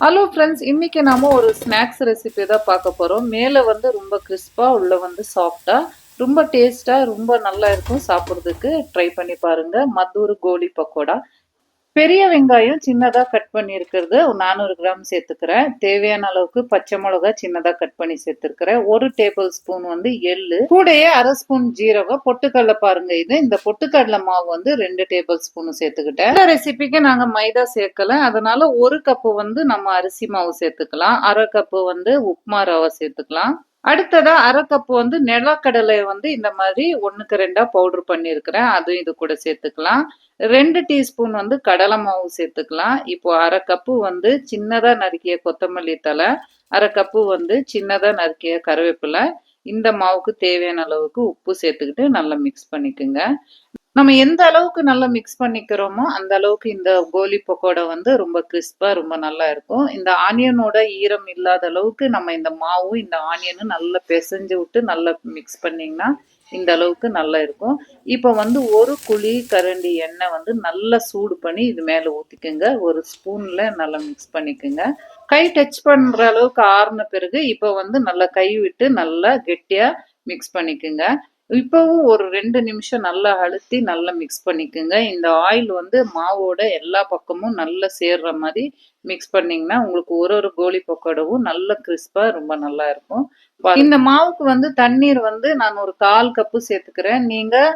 Hello friends இன்றைக்கி நாம் ஒரு ஸ்நாக்ஸ் ரெசிபி தான் பார்க்க போகிறோம் மேலே வந்து ரொம்ப கிறிஸ்பாக உள்ளே வந்து சாஃப்டாக ரொம்ப டேஸ்ட்டாக ரொம்ப நல்லா இருக்கும் சாப்பிட்றதுக்கு. ட்ரை பண்ணி பாருங்கள் மத்தூர் கோலி பக்கோடா. பெரிய வெங்காயம் சின்னதாக கட் பண்ணியிருக்கிறது. நானூறு கிராம் சேர்த்துக்கிறேன். தேவையான அளவுக்கு பச்சை மிளகா சின்னதாக கட் பண்ணி சேர்த்துருக்கிறேன். ஒரு டேபிள் ஸ்பூன் வந்து எள்ளு. கூடையே அரை ஸ்பூன் ஜீரகம். பொட்டுக்கடலை பாருங்க இது. இந்த பொட்டுக்கடலை மாவு வந்து ரெண்டு டேபிள் ஸ்பூன் சேர்த்துக்கிட்டேன். இந்த ரெசிபிக்கு நாங்கள் மைதா சேர்க்கல. அதனால ஒரு கப்பு வந்து நம்ம அரிசி மாவு சேர்த்துக்கலாம். அரை கப்பு வந்து உப்புமா ரவை சேர்த்துக்கலாம். அடுத்ததா அரை கப்பு வந்து நிலக்கடலை வந்து இந்த மாதிரி ஒன்றுக்கு ரெண்டாக பவுடர் பண்ணியிருக்கிறேன். அதுவும் இது கூட சேர்த்துக்கலாம். ரெண்டு டீஸ்பூன் வந்து கடலை மாவு சேர்த்துக்கலாம். இப்போ அரை கப்பு வந்து சின்னதாக நறுக்கிய கொத்தமல்லி தலை அரை கப்பு வந்து சின்னதாக நறுக்கிய கருவேப்பிலை இந்த மாவுக்கு தேவையான அளவுக்கு உப்பு சேர்த்துக்கிட்டு நல்லா மிக்ஸ் பண்ணிக்கோங்க. நம்ம எந்த அளவுக்கு நல்லா மிக்ஸ் பண்ணிக்கிறோமோ அந்த அளவுக்கு இந்த கோலி பக்கோடா வந்து ரொம்ப கிறிஸ்பா ரொம்ப நல்லா இருக்கும். இந்த ஆனியனோட ஈரம் இல்லாத அளவுக்கு நம்ம இந்த மாவும் இந்த ஆனியனும் நல்லா பிசைஞ்சு விட்டு நல்லா மிக்ஸ் பண்ணிங்கன்னா இந்த அளவுக்கு நல்லா இருக்கும். இப்போ வந்து ஒரு குழி கரண்டி எண்ணெய் வந்து நல்லா சூடு பண்ணி இது மேலே ஊற்றிக்குங்க ஒரு ஸ்பூனில் நல்லா மிக்ஸ் பண்ணிக்கோங்க. கை டச் பண்ணுற அளவுக்கு ஆறுன பிறகு இப்போ வந்து நல்லா கை விட்டு நல்லா கெட்டியாக மிக்ஸ் பண்ணிக்கோங்க. இப்போவும் ஒரு ரெண்டு நிமிஷம் நல்லா அழுத்தி நல்லா மிக்ஸ் பண்ணிக்கோங்க. இந்த ஆயில் வந்து மாவோட எல்லா பக்கமும் நல்லா சேர்ற மாதிரி மிக்ஸ் பண்ணிங்கன்னா உங்களுக்கு ஒரு ஒரு கோலி பக்கோடவும் நல்ல கிறிஸ்பாக ரொம்ப நல்லா இருக்கும். இந்த மாவுக்கு வந்து தண்ணீர் வந்து நான் ஒரு கால் கப்பு சேர்த்துக்கிறேன். நீங்கள்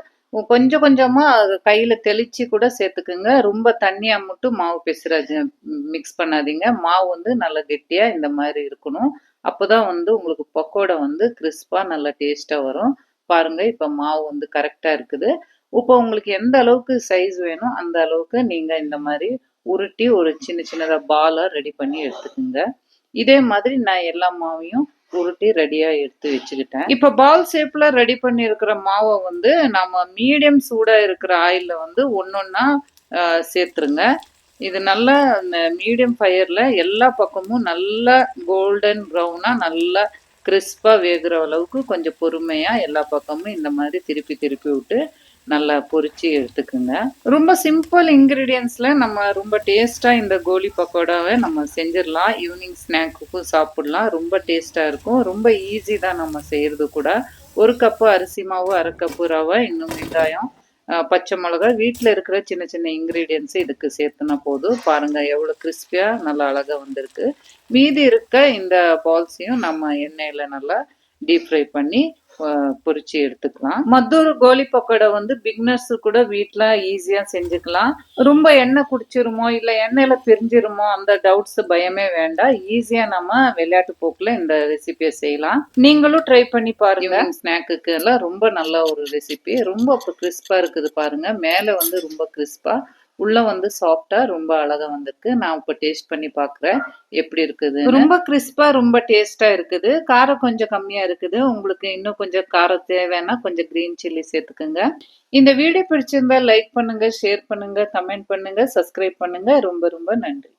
கொஞ்சம் கொஞ்சமா கையில தெளிச்சு கூட சேர்த்துக்குங்க. ரொம்ப தண்ணியா மட்டும் மாவு பெசுறாது மிக்ஸ் பண்ணாதீங்க. மாவு வந்து நல்லா கெட்டியா இந்த மாதிரி இருக்கணும். அப்போதான் வந்து உங்களுக்கு பக்கோடா வந்து கிறிஸ்பா நல்லா டேஸ்டா வரும். பாருங்க இப்போ மாவு வந்து கரெக்டாக இருக்குது. இப்போ உங்களுக்கு எந்த அளவுக்கு சைஸ் வேணும் அந்த அளவுக்கு நீங்கள் இந்த மாதிரி உருட்டி ஒரு சின்ன சின்னதாக பாலாக ரெடி பண்ணி எடுத்துக்கோங்க. இதே மாதிரி நான் எல்லா மாவையும் உருட்டி ரெடியாக எடுத்து வச்சுக்கிட்டேன். இப்போ பால் ஷேப்பில் ரெடி பண்ணியிருக்கிற மாவை வந்து நம்ம மீடியம் சூடாக இருக்கிற ஆயிலில் வந்து ஒன்றா சேர்த்துருங்க. இது நல்லா மீடியம் ஃபயரில் எல்லா பக்கமும் நல்லா கோல்டன் ப்ரௌனாக நல்லா கிறிஸ்பாக வேகிற அளவுக்கு கொஞ்சம் பொறுமையாக எல்லா பக்கமும் இந்த மாதிரி திருப்பி திருப்பி விட்டு நல்லா பொறிச்சு எடுத்துக்குங்க. ரொம்ப சிம்பிள் இன்க்ரீடியன்ஸில் நம்ம ரொம்ப டேஸ்ட்டாக இந்த கோலி பக்கோடாவை நம்ம செஞ்சிடலாம். ஈவினிங் ஸ்நாக்குக்கும் சாப்பிட்லாம். ரொம்ப டேஸ்ட்டாக இருக்கும். ரொம்ப ஈஸி தான் நம்ம செய்கிறது கூட. ஒரு கப்பு அரிசி மாவு அரை கப்பு ரவை இன்னும் வெங்காயம் பச்சை மிளகா வீட்டில் இருக்கிற சின்ன சின்ன இன்க்ரீடியன்ஸ் இதுக்கு சேர்த்துனா போதும். பாருங்கள் எவ்வளோ கிறிஸ்பியாக நல்லா அழகாக வந்திருக்கு. மீதி இருக்க இந்த பால்ஸையும் நம்ம எண்ணெயில் நல்லா டீப் ஃப்ரை பண்ணி பொறிச்சு எடுத்துக்கலாம். மத்தூர் கோலி பக்கோடா வந்து பிக்னர்ஸ் கூட வீட்டில் ஈஸியாக செஞ்சுக்கலாம். ரொம்ப எண்ணெய் குடிச்சிருமோ இல்லை எண்ணெயில் பிரிஞ்சிருமோ அந்த டவுட்ஸ் பயமே வேண்டாம். ஈஸியாக நம்ம விளையாட்டு போக்கில் இந்த ரெசிபியை செய்யலாம். நீங்களும் ட்ரை பண்ணி பாருங்க. ஸ்நாக்குக்கு எல்லாம் ரொம்ப நல்ல ஒரு ரெசிபி ரொம்ப இப்போ கிறிஸ்பாக இருக்குது பாருங்க. மேலே வந்து ரொம்ப கிறிஸ்பாக உள்ள வந்து சாஃப்டா ரொம்ப அழகா வந்திருக்கு. நான் இப்போ டேஸ்ட் பண்ணி பாக்குறேன். எப்படி இருக்குது ரொம்ப கிறிஸ்பா ரொம்ப டேஸ்டா இருக்குது. காரம் கொஞ்சம் கம்மியா இருக்குது. உங்களுக்கு இன்னும் கொஞ்சம் காரம் தேவைன்னா கொஞ்சம் கிரீன் சில்லி சேர்த்துக்குங்க. இந்த வீடியோ பிடிச்சிருந்தா லைக் பண்ணுங்க ஷேர் பண்ணுங்க கமெண்ட் பண்ணுங்க சப்ஸ்கிரைப் பண்ணுங்க. ரொம்ப ரொம்ப நன்றி.